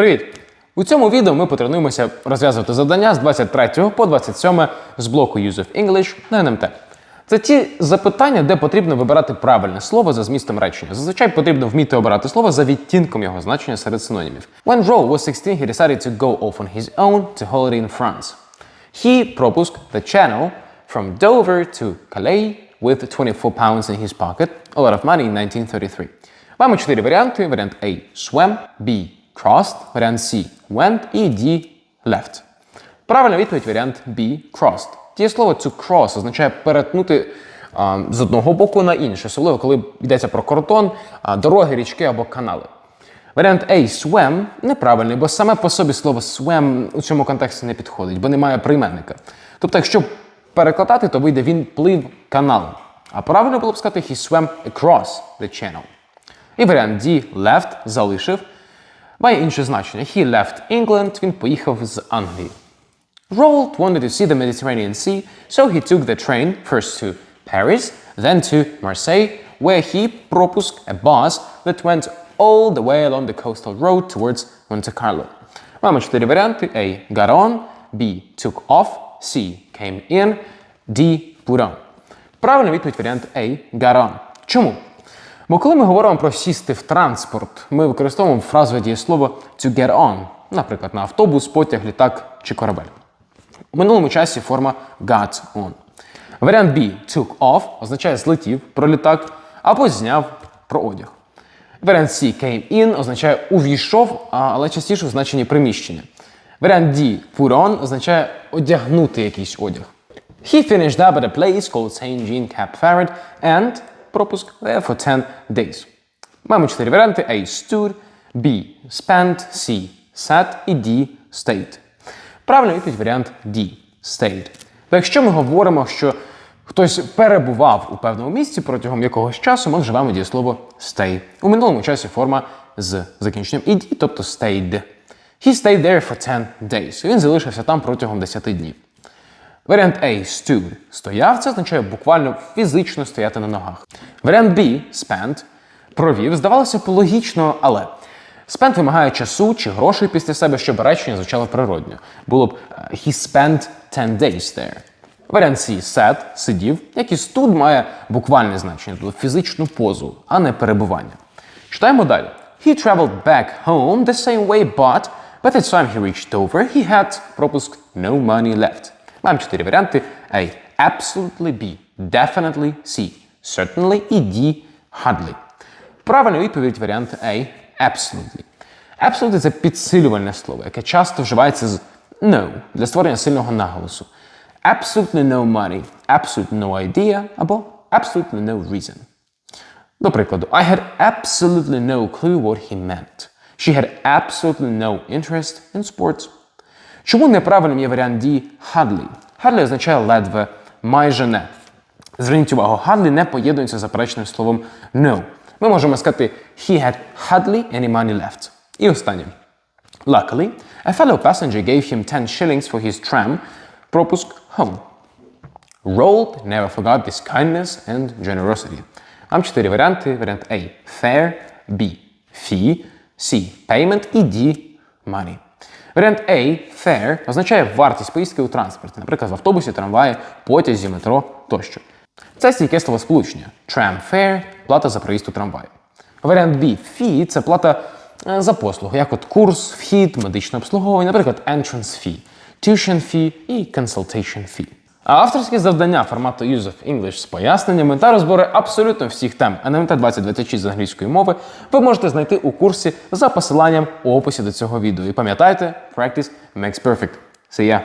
Привіт! У цьому відео ми потренуємося розв'язувати завдання з 23 по 27 з блоку Use of English на НМТ. Це ті запитання, де потрібно вибирати правильне слово за змістом речення. Зазвичай потрібно вміти обирати слово за відтінком його значення серед синонімів. When Joel was 16, he decided to go off on his own to holiday in France. He пропуск the channel from Dover to Calais with 24 pounds in his pocket, a lot of money in 1933. Маємо чотири варіанти. Варіант A – swam, B – crossed, варіант C – went і D – left. Правильна відповідь варіант B – crossed. Дієслово to cross означає перетнути а, з одного боку на інше, особливо коли йдеться про кордон, а, дороги, річки або канали. Варіант A swam неправильний, бо саме по собі слово swam у цьому контексті не підходить, бо немає прийменника. Тобто, якщо перекладати, то вийде він плив каналом. А правильно було б сказати he swam across the channel. І варіант D left залишив. Має інше значення. He left England, він поїхав з Англії. Roald wanted to see the Mediterranean Sea, so he took the train first to Paris, then to Marseille, where he пропуск a bus that went all the way along the coastal road towards Monte Carlo. Маємо чотири варіанти: A. Got on, B. Took off, C. Came in, D. Put on. Правильна відповідь варіант A. Got on. Чому? Бо коли ми говоримо про сісти в транспорт, ми використовуємо фразове дієслово to get on, наприклад, на автобус, потяг, літак чи корабель. У минулому часі форма got on. Варіант B took off означає злетів про літак або зняв про одяг. Варіант C came in означає увійшов, але частіше в значенні приміщення. Варіант D put on означає одягнути якийсь одяг. He finished up at a place called St. Jean Cap Ferret and пропуск for 10 days. Маємо чотири варіанти: A stood, B spent, C sat і D stayed. Правильна відповідь варіант D stayed. Бо якщо ми говоримо, що хтось перебував у певному місці протягом якогось часу, ми вживаємо дієслово stay. У минулому часі форма з закінченням ed, тобто stayed. He stayed there for 10 days. Він залишився там протягом 10 днів. Варіант A stood стояв, це означає буквально фізично стояти на ногах. Варіант B spent провів, здавалося б логічно, але spent вимагає часу чи грошей після себе, щоб речення звучало природньо. Було б е, he spent 10 days there. Варіант C sat сидів, як і stood має буквальне значення, тобто фізичну позу, а не перебування. Читаємо далі. He traveled back home the same way, but by the time he reached Dover, he had пропуск no money left. Маємо чотири варіанти: A. Absolutely B. Definitely C. Certainly і D. Hardly. Правильна відповідь варіант A. Absolutely. Absolutely – це підсилювальне слово, яке часто вживається з no для створення сильного наголосу. Absolutely no money, absolutely no idea або absolutely no reason. До прикладу, I had absolutely no clue what he meant. She had absolutely no interest in sports. Чому неправильним є варіант D hardly? Hardly означає ледве, майже не. Зверніть увагу, hardly не поєднується з заперечним словом no. Ми можемо сказати he had hardly any money left. І останнє. Luckily, a fellow passenger gave him 10 shillings for his tram пропуск home. Roald never forgot this kindness and generosity. Вам чотири варіанти. Варіант A – fair, B – fee, C – payment і D – money. Варіант A – fair означає вартість поїздки у транспорті, наприклад, в автобусі, трамваї, потязі, метро тощо. Це стійке словосполучення. Tram fare – плата за проїзд у трамваї. Варіант B – fee – це плата е, за послугу, як от курс, вхід, медичне обслуговування, наприклад, entrance fee, tuition fee і consultation fee. А авторські завдання формату Use of English з поясненнями та розбори абсолютно всіх тем НМТ 2026 з англійської мови ви можете знайти у курсі за посиланням у описі до цього відео. І пам'ятайте, practice makes perfect. See ya!